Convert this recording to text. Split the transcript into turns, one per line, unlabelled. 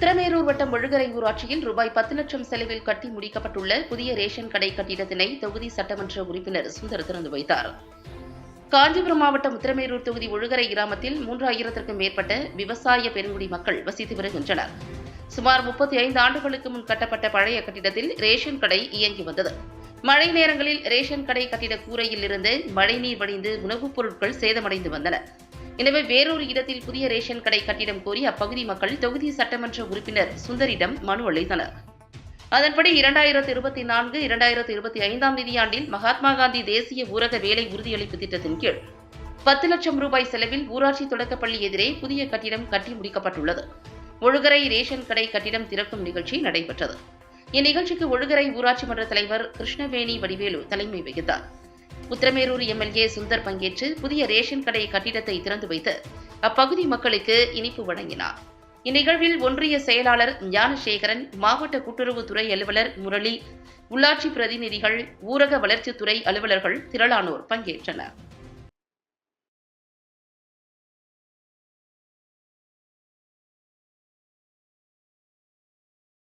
உத்தரமேரூர் வட்டம் ஒழுகரை ஊராட்சியில் ரூபாய் பத்து லட்சம் செலவில் கட்டி முடிக்கப்பட்டுள்ள புதிய ரேஷன் கடை கட்டிடத்தினை தொகுதி சட்டமன்ற உறுப்பினர் சுந்தர் திறந்து வைத்தார். காஞ்சிபுரம் மாவட்டம் உத்திரமேரூர் தொகுதி ஒழுகரை கிராமத்தில் மூன்றாயிரத்திற்கும் மேற்பட்ட விவசாய பெருங்குடி மக்கள் வசித்து வருகின்றனர். சுமார் முப்பத்தி ஐந்து ஆண்டுகளுக்கு முன் கட்டப்பட்ட பழைய கட்டிடத்தில் ரேஷன் கடை இயங்கி வந்தது. மழை நேரங்களில் ரேஷன் கடை கட்டிட கூரையில் இருந்து மழைநீர் வடிந்து உணவுப் பொருட்கள் சேதமடைந்து வந்தன. எனவே வேறொரு இடத்தில் புதிய ரேஷன் கடை கட்டிடம் கோரி அப்பகுதி மக்கள் தொகுதி சட்டமன்ற உறுப்பினர் சுந்தரிடம் மனு அளித்தனர். அதன்படி இரண்டாயிரத்து இருபத்தி நான்கு இரண்டாயிரத்து இருபத்தி ஐந்தாம் நிதியாண்டில் மகாத்மா காந்தி தேசிய ஊரக வேலை உறுதியளிப்பு திட்டத்தின் கீழ் பத்து லட்சம் ரூபாய் செலவில் ஊராட்சி தொடக்கப்பள்ளி எதிரே புதிய கட்டிடம் கட்டி முடிக்கப்பட்டுள்ளது. ஒழுகரை ரேஷன் கடை கட்டிடம் திறக்கும் நிகழ்ச்சி நடைபெற்றது. இந்நிகழ்ச்சிக்கு ஒழுகரை ஊராட்சி மன்ற தலைவர் கிருஷ்ணவேணி வடிவேலு தலைமை வகித்தார். உத்தரமேரூர் எம்எல்ஏ சுந்தர் பங்கேற்று புதிய ரேஷன் கடை கட்டிடத்தை திறந்து வைத்து அப்பகுதி மக்களுக்கு இனிப்பு வழங்கினார். இந்நிகழ்வில் ஒன்றிய செயலாளர் ஞானசேகரன் மாவட்ட கூட்டுறவுத்துறை அலுவலர் முரளி உள்ளாட்சி பிரதிநிதிகள் ஊரக வளர்ச்சித்துறை அலுவலர்கள் திரளானோர் பங்கேற்றனர்.